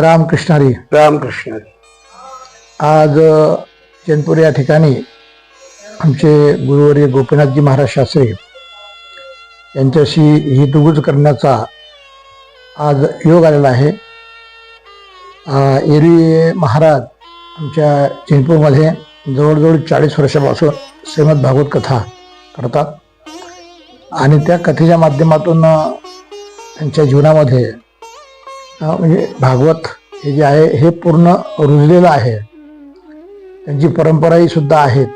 रामकृष्णारी रामकृष्ण आज अ, चेनपूर या ठिकाणी आमचे गुरुवर्य गोपीनाथजी महाराज शास्त्री यांच्याशी हितगुज करण्याचा आज योग आलेला आहे. एरवी महाराज आमच्या चिंचपूरमध्ये जवळजवळ चाळीस वर्षापासून श्रीमद भागवत कथा करतात. आणि त्या कथेच्या माध्यमातून त्यांच्या जीवनामध्ये म्हणजे भागवत हे जे आहे हे पूर्ण रुजलेलं आहे. त्यांची परंपराही सुद्धा आहेत.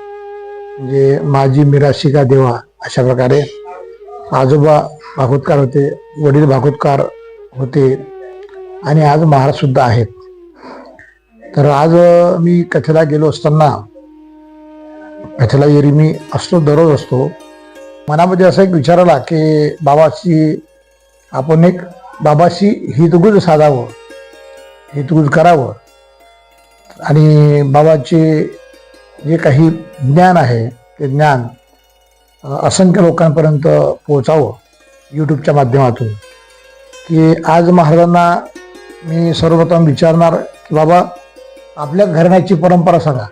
म्हणजे माझी मिराशिका देवा अशा प्रकारे आजोबा भागवतकार होते वडील भागवतकार होते आणि आज महाराज सुद्धा आहेत. तर आज मी कथेला गेलो असताना कथेला एरी मी असतो दररोज असतो मनामध्ये असा एक विचार आला की बाबाची आपण एक बाबाशी हितगुज साधावं हितगुज करावं. आणि बाबाचे जे काही ज्ञान आहे ते ज्ञान असंख्य लोकांपर्यंत पोहोचावं यूट्यूबच्या माध्यमातून. की आज महाराजांना मी सर्वप्रथम विचारणार की बाबा आपल्या घराण्याची परंपरा सांगा.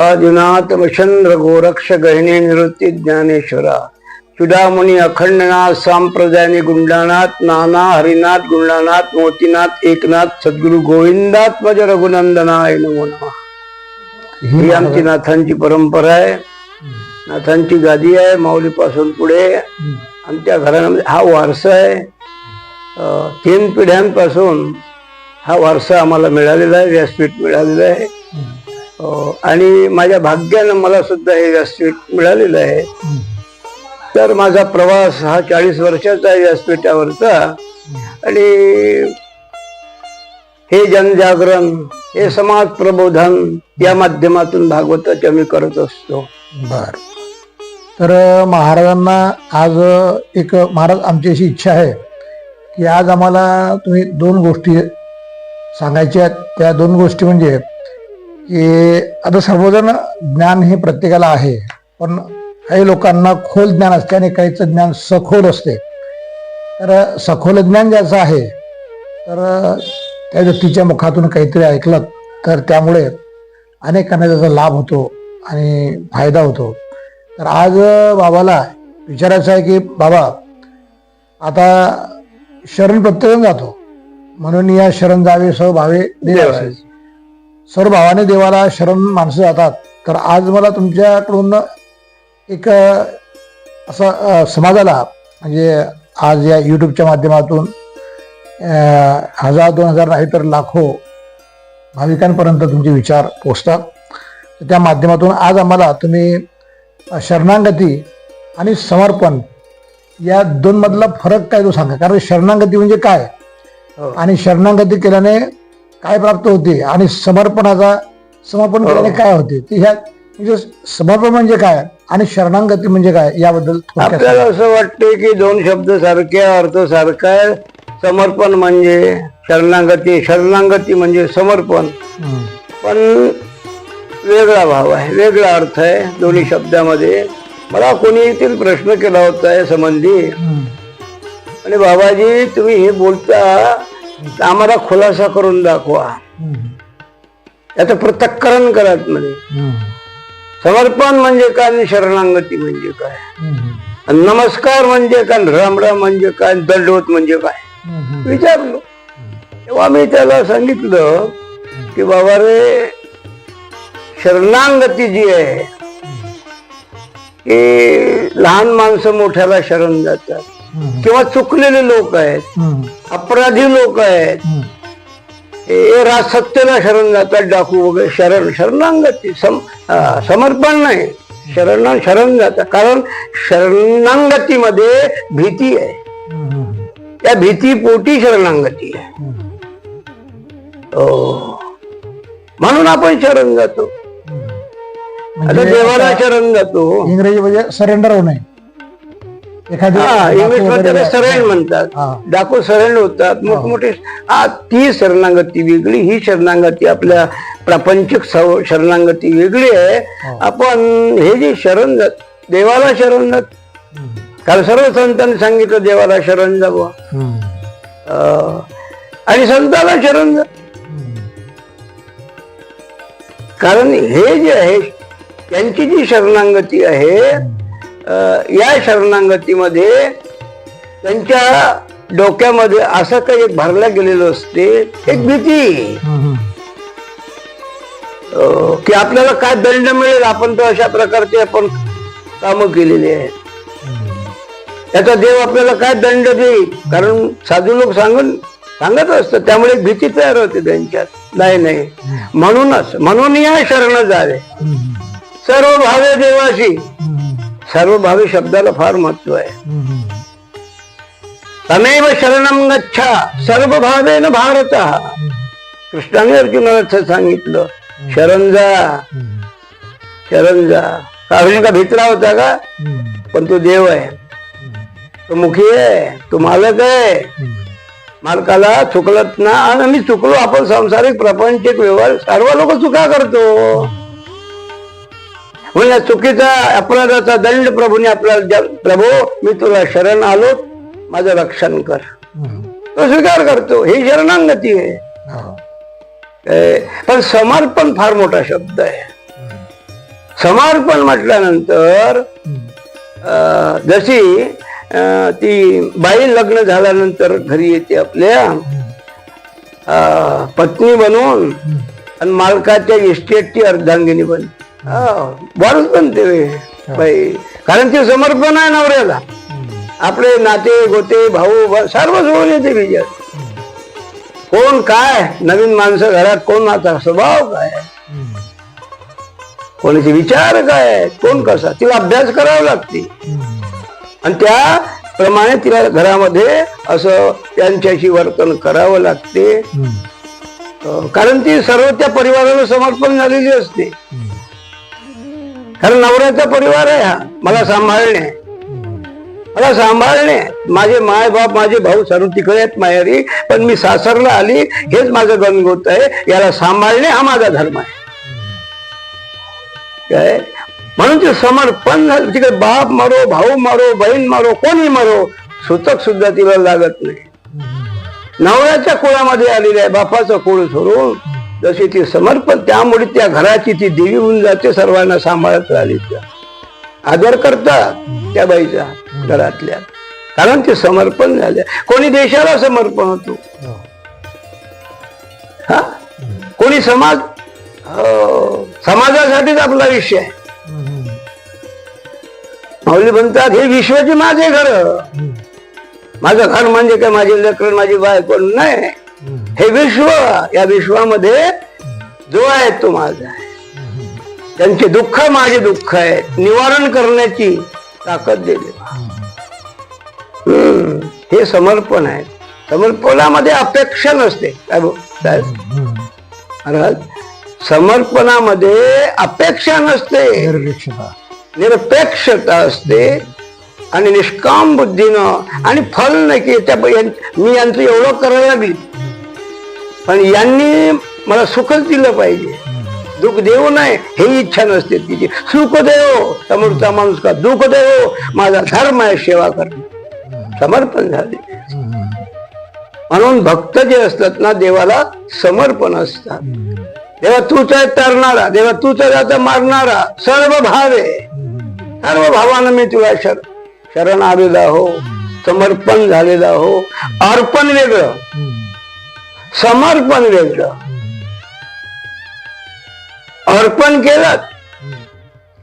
आदिनाथ वचंद्र गोरक्ष गहिणी निवृत्ती ज्ञानेश्वरा. चुडामुनी अखंडनाथ सांप्रदायनी गुंडानाथ नाना हरिनाथ गुंडानाथ मोतीनाथ एकनाथ सद्गुरु गोविंदात्मज रघुनंदनाय नमो नमः. ही आमची नाथांची परंपरा आहे. नाथांची गादी आहे माऊलीपासून पुढे. आमच्या घरामध्ये हा वारसा आहे. तीन पिढ्यांपासून हा वारसा आम्हाला मिळालेला आहे व्यासपीठ मिळालेलं आहे. आणि माझ्या भाग्यानं मला सुद्धा हे व्यासपीठ मिळालेलं आहे. तर माझा प्रवास हा चाळीस वर्षाचा व्यासपीठावरचा. आणि हे जनजागरण हे समाज प्रबोधन या माध्यमातून भागवताच्या मी करत असतो. बर. तर महाराजांना आज एक महाराज आमची अशी इच्छा आहे की आज आम्हाला तुम्ही दोन गोष्टी सांगायच्या आहेत. त्या दोन गोष्टी म्हणजे की आता सर्वजण ज्ञान हे प्रत्येकाला आहे पण काही लोकांना खोल ज्ञान असते आणि काहीचं ज्ञान सखोल असते. तर सखोल ज्ञान ज्याचं आहे तर त्या व्यक्तीच्या मुखातून काहीतरी ऐकलं तर त्यामुळे अनेकांना त्याचा लाभ होतो आणि फायदा होतो. तर आज बाबाला विचारायचं आहे की बाबा आता शरण प्रत्येकजण जातो. म्हणून या शरण जावे सहभावे देवाचे सर्व भावाने देवाला शरण माणसं जातात. तर आज मला तुमच्याकडून एक असं समाजाला म्हणजे आज या युट्यूबच्या माध्यमातून हजार दोन हजार नाही तर लाखो भाविकांपर्यंत तुमचे विचार पोचतात त्या माध्यमातून आज आम्हाला तुम्ही शरणागती आणि समर्पण या दोन मधला फरक काय तो सांगा? कारण शरणागती म्हणजे काय? हो. आणि शरणागती केल्याने काय प्राप्त होते? आणि समर्पणाचा समर्पण केल्याने काय होते? ते ह्या म्हणजे समर्पण म्हणजे काय आणि शरणागती म्हणजे काय याबद्दल आपल्याला असं वाटते की दोन शब्द सारखे अर्थ सारखा आहे समर्पण म्हणजे शरणागती शरणागती म्हणजे समर्पण. पण वेगळा भाव आहे वेगळा अर्थ आहे दोन्ही शब्दामध्ये मला कोणी येथील प्रश्न केला होता या संबंधी. आणि बाबाजी तुम्ही हे बोलता आम्हाला खुलासा करून दाखवा. याचं पृथक्करण करा म्हणजे. समर्पण म्हणजे काय आणि शरणांगती म्हणजे काय नमस्कार म्हणजे काय रामराम म्हणजे काय दंडवत म्हणजे काय. विचारलो तेव्हा मी त्याला सांगितलं की बाबा रे शरणांगती जी आहे की लहान माणसं मोठ्याला शरण जातात. किंवा चुकलेले लोक आहेत. अपराधी लोक आहेत हे राजसत्तेला शरण जातात डाकू वगैरे शरण शरणांगती सम समर्पण नाही शरण शरण जातात कारण शरणांगतीमध्ये भीती आहे. त्या भीती पोटी शरणांगती आहे. हो. म्हणून आपण शरण जातो आता म्हणजे देवाला शरण जातो इंग्रजी म्हणजे सरेंडर होणे एखादी हा वगैरे- सरेंड म्हणतात. डाकू सरेंड होतात. मोठमोठे ती शरणागती वेगळी ही शरणागती आपल्या प्रापंचिक शरणागती वेगळी आहे. हो. आपण हे जे शरण जात देवाला शरण जात. काल सर्व संतांनी सांगितलं देवाला शरण जावं आणि संताला शरण जा. कारण हे जे आहे त्यांची जी शरणांगती आहे या शरणांगतीमध्ये त्यांच्या डोक्यामध्ये असं काही एक भरलं गेलेलं असते एक भीती. की आपल्याला काय दंड मिळेल आपण तर अशा प्रकारचे आपण कामं केलेली आहेत. त्याचा देव आपल्याला काय दंड देईल? कारण साधू लोक सांगून सांगत असतात त्यामुळे भीती तयार होते त्यांच्यात. नाही नाही. म्हणूनच म्हणून या शरण जावे सर्व भावे देवाशी. सर्वभावी शब्दाला फार महत्त्व आहे. तमेव शरणम गच्छा सर्व भावेन भारत. कृष्णाने अर्जुनाला असं सांगितलं शरण जा शरण जा. अर्जुन का भित्रा होता का? पण तो देव आहे. तो मुखी आहे तो मालक आहे. मालकाला चुकलत ना आणि मी चुकलो आपण सांसारिक प्रपंचिक व्यवहार सर्व लोक चुका करतो. म्हणजे चुकीचा अपराधाचा दंड प्रभूने आपल्याला प्रभू मी तुला शरण आलो. माझं रक्षण कर. तो स्वीकार करतो. ही शरणांगती आहे. ए, पण समर्पण फार मोठा शब्द आहे. समर्पण म्हटल्यानंतर अं, जशी ती बाई लग्न झाल्यानंतर घरी येते आपल्या अं, पत्नी बनवून आणि मालकाच्या इस्टेटची अर्धांगिनी बन बरंच बनते बाई. कारण ते समर्पण आहे नवऱ्याला. आपले नाते गोते भाऊ सर्व सोडून येते विजयात कोण काय? नवीन माणसं घरात कोण आता? स्वभाव काय? कोणाचे विचार काय? कोण कसा? तिला अभ्यास करावा लागते. आणि त्याप्रमाणे तिला घरामध्ये असं त्यांच्याशी वर्तन करावं लागते. कारण ती सर्व त्या परिवाराला समर्पण झालेली असते. कारण नवऱ्याचा परिवार आहे हा. मला सांभाळणे. मला सांभाळणे. माझे माय बाप माझे भाऊ सर्व तिकडे आहेत माहेरी पण मी सासरला आली हेच माझं गणगोत आहे. याला सांभाळणे हा माझा धर्म आहे. काय? म्हणून ते समर्पण झालं. तिकडे बाप मारो भाऊ मारो बहीण मारो कोणी मारो सुतक सुद्धा तिला लागत नाही. नवऱ्याच्या कुळामध्ये आलेलं आहे बापाचं कुळ सोडून जशी ती समर्पण त्यामुळे त्या घराची ती देवी होऊन जाते सर्वांना सांभाळत राहिली त्या. आदर करतात त्या बाईचा घरातल्या. कारण ते समर्पण झाले. कोणी देशाला समर्पण होतो? हा. कोणी समाज समाजासाठीच आपला विषय आहे. माऊली म्हणतात हे विश्वाचे माझे घर. माझं घर म्हणजे काय? माझे लेकर माझी बायको? नाही. हे विश्व या विश्वामध्ये जो आहे तो माझा. आहे त्यांचे दुःख माझे दुःख आहे. निवारण करण्याची ताकद दिली. हे समर्पण आहे. समर्पणामध्ये अपेक्षा नसते. काय महाराज समर्पणामध्ये अपेक्षा नसते. निरपेक्षता. असते. आणि निष्काम बुद्धीनं आणि फल नाही की त्या मी यांचं एवढं करायला लागली पण यांनी मला सुखच दिलं पाहिजे. दुःख देऊ नाही ही इच्छा नसते तिची. सुख देव समोरचा माणूस का? दुःख देव माझा धर्म आहे सेवा करणे. समर्पण झाले. म्हणून भक्त जे असतात ना देवाला समर्पण असतात. देवा तूच आहे तरणारा देवा तूच आहे आता मारणारा. सर्व भाव आहे. सर्व भावानं मी तुला शर शरण आलेला हो समर्पण झालेला हो अर्पण वेगळं. समर्पण वेगळं अर्पण केलं.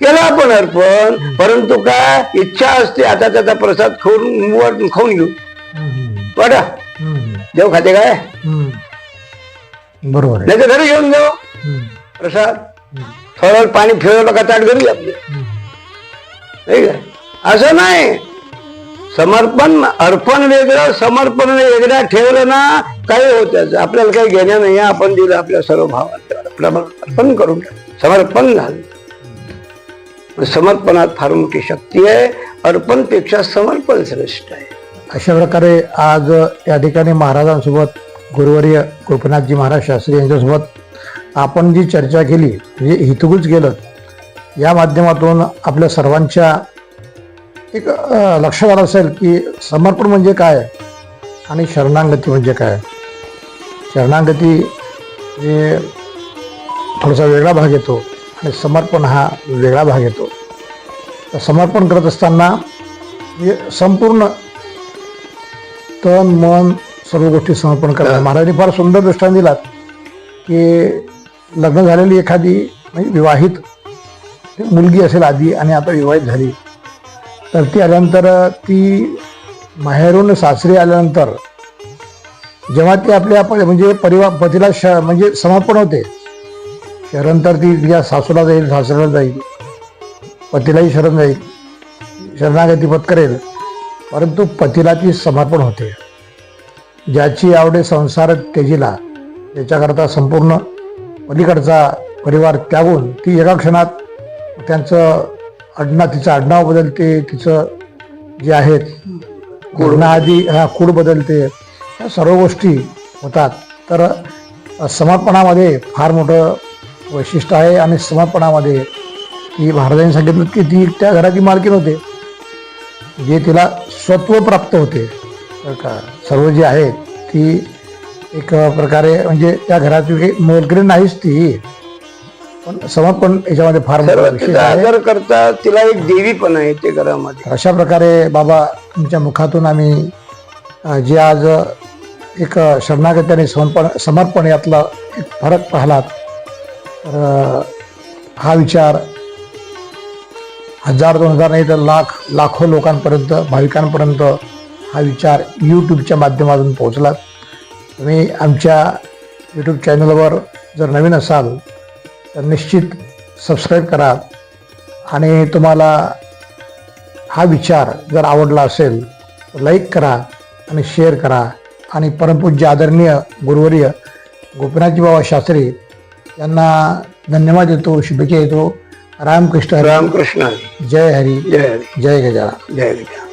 केलं आपण अर्पण. परंतु काय? इच्छा असते. आता त्याचा प्रसाद खाऊन वर खाऊन घेऊ. बघा देव खाते काय? बरोबर नाही तर घरी घेऊन जाऊ. प्रसाद. थोडं पाणी फिरवलं का ताट घरी आपले. असं नाही. समर्पण अर्पण वेगळं समर्पण वेगळं ठेवलं ना काही होत त्याचं आपल्याला काही घेणं नाही. आपण दिलं आपल्या सर्व भावात अर्पण करून समर्पण झालं. समर्पणात फार मोठी शक्ती आहे. अर्पणपेक्षा समर्पण श्रेष्ठ आहे. अशा प्रकारे आज या ठिकाणी महाराजांसोबत गुरुवर्य गोपीनाथजी महाराज शास्त्री यांच्यासोबत आपण जी चर्चा केली म्हणजे हितगुज केलं या माध्यमातून आपल्या सर्वांच्या एक लक्षात आलं असेल की समर्पण म्हणजे काय? आणि शरणागती म्हणजे काय? शरणागती हे थोडासा वेगळा भाग येतो आणि समर्पण हा वेगळा भाग येतो. तर समर्पण करत असताना म्हणजे संपूर्ण तन मन सर्व गोष्टी समर्पण करणं महाराजांनी फार सुंदर दृष्टांत दिलात की लग्न झालेली एखादी म्हणजे विवाहित मुलगी असेल आधी आणि आता विवाहित झाली. तर ती आल्यानंतर ती माहेरून सासरी आल्यानंतर जेव्हा ती आपल्या म्हणजे परिवार पतीला श म्हणजे समर्पण होते शरणतर ती तिच्या सासूला जाईल सासऱ्याला जाईल पतीलाही शरण जाईल शरणागती पत्करेल परंतु पतीला ती समर्पण होते. ज्याची आवडे संसार तेजीला त्याच्याकरता संपूर्ण पलीकडचा परिवार त्यागून ती एका क्षणात त्यांचं अडना तिचं आडनाव बदलते तिचं जे आहेत आधी हा कूड बदलते ह्या सर्व गोष्टी होतात. तर समर्पणामध्ये फार मोठं वैशिष्ट्य आहे आणि समर्पणामध्ये ती महाराजांनी सांगितलं की ती त्या घराची मालकीन होते. जे तिला स्वत्व प्राप्त होते. का सर्व जे आहेत ती एक प्रकारे म्हणजे त्या घराची काही मोलकरी नाहीच ती. पण समर्पण याच्यामध्ये फार मोठा सर्वात विशेष तिचा आहे. आदर करता तिला एक देवी पण आहे ते घरामध्ये. तर अशा प्रकारे बाबा तुमच्या मुखातून आम्ही अ, जे आज एक अ, शरणागती आणि समर्पण समर्पण यातला एक फरक पाहिलात तर अ, हा विचार हजार दोन हजार नाही तर लाख लाखो लोकांपर्यंत भाविकांपर्यंत हा विचार यूट्यूबच्या माध्यमातून पोहोचला तुम्ही आमच्या यूट्यूब चॅनलवर जर नवीन असाल तर निश्चित सबस्क्राईब करा. आणि तुम्हाला हा विचार जर आवडला असेल तर लाईक करा आणि शेअर करा. आणि परमपूज्य आदरणीय गुरुवर्य गोपीनाथजी बाबा शास्त्री यांना धन्यवाद देतो शुभेच्छा देतो. रामकृष्ण रामकृष्ण. जय हरी. जय हरी. जय गजानन. जय विद्या